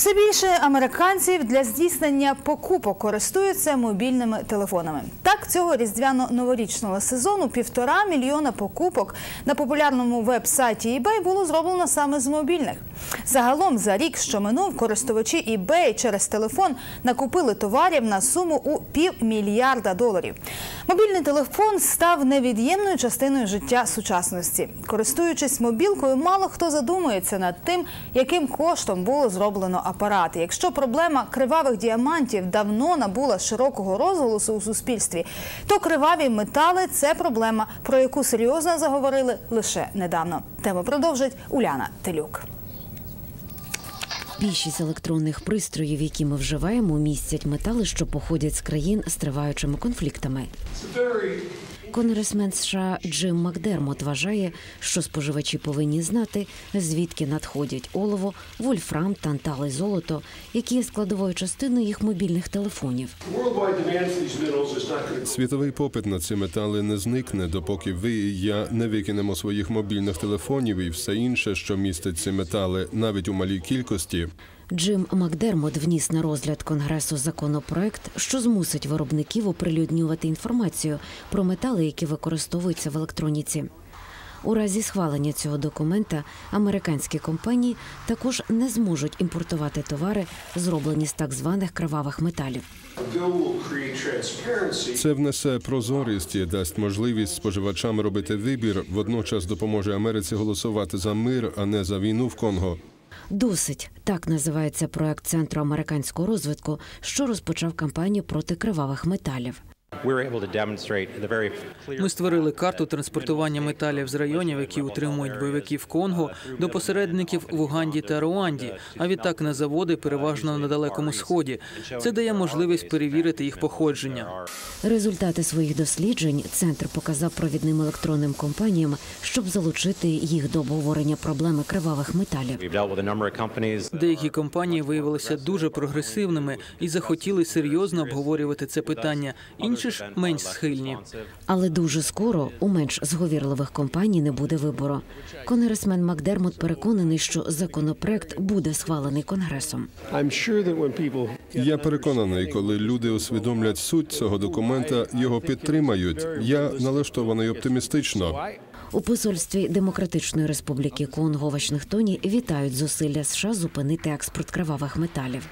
Все більше американців для здійснення покупок користуються мобільними телефонами. Так, цього різдвяно-новорічного сезону півтора мільйона покупок на популярному веб-сайті eBay було зроблено саме з мобільних. Загалом за рік, що минув, користувачі eBay через телефон накупили товарів на суму у півмільярда доларів. Мобільний телефон став невід'ємною частиною життя сучасності. Користуючись мобілкою, мало хто задумується над тим, яким коштом було зроблено апарат. Якщо проблема кривавих діамантів давно набула широкого розголосу у суспільстві, то криваві метали це проблема, про яку серйозно заговорили лише недавно. Тему продовжить Уляна Телюк. Більшість електронних пристроїв, які ми вживаємо, містять метали, що походять з країн з триваючими конфліктами. Конгресмен США Джим Макдермот вважає, що споживачі повинні знати, звідки надходять олово, вольфрам, тантал і золото, які є складовою частиною їх мобільних телефонів. Світовий попит на ці метали не зникне, допоки ви і я не викинемо своїх мобільних телефонів і все інше, що містить ці метали, навіть у малій кількості. Джим Макдермот вніс на розгляд конгресу законопроект, що змусить виробників оприлюднювати інформацію про метали, які використовуються в електроніці. У разі схвалення цього документа американські компанії також не зможуть імпортувати товари, зроблені з так званих кривавих металів. Це внесе прозорість і дасть можливість споживачам робити вибір. Водночас допоможе Америці голосувати за мир, а не за війну в Конго. Досить так називається проект Центру американського розвитку, що розпочав кампанію проти кривавих металів. We were able to demonstrate the very clear Ми створили карту транспортування металів з районів, які утримують бойовиків Конго, до посередників в Уганді та Руанді, а відтак на заводи, переважно на далекому сході. Це дає можливість перевірити їх походження. Результати своїх досліджень центр показав провідним електронним компаніям, щоб залучити їх до обговорення проблеми кривавих металів. We've dealt with a number of companies Деякі компанії виявилися дуже прогресивними і захотіли серйозно обговорювати це питання. Інші ж менш схильні. Але дуже скоро у менш зговірливих компаній не буде вибору. Конгресмен Макдермот переконаний, що законопроект буде схвалений конгресом. Я переконаний, коли люди усвідомлять суть цього документа, його підтримають. Я налаштований оптимістично. У посольстві Демократичної Республіки Конго Вашингтоні вітають зусилля США зупинити експорт кривавих металів.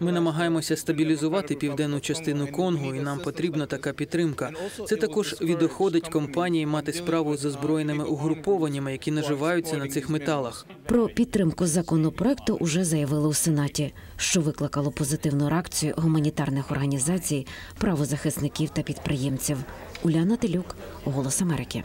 Ми намагаємося стабілізувати південну частину Конго, і нам потрібна така підтримка. Це також відоходить компанії мати справу з озброєними угрупованнями, які наживаються на цих металах. Про підтримку законопроекту уже заявили у Сенаті, що викликало позитивну реакцію гуманітарних організацій, правозахисників та підприємців. Уляна Телюк, Голос Америки.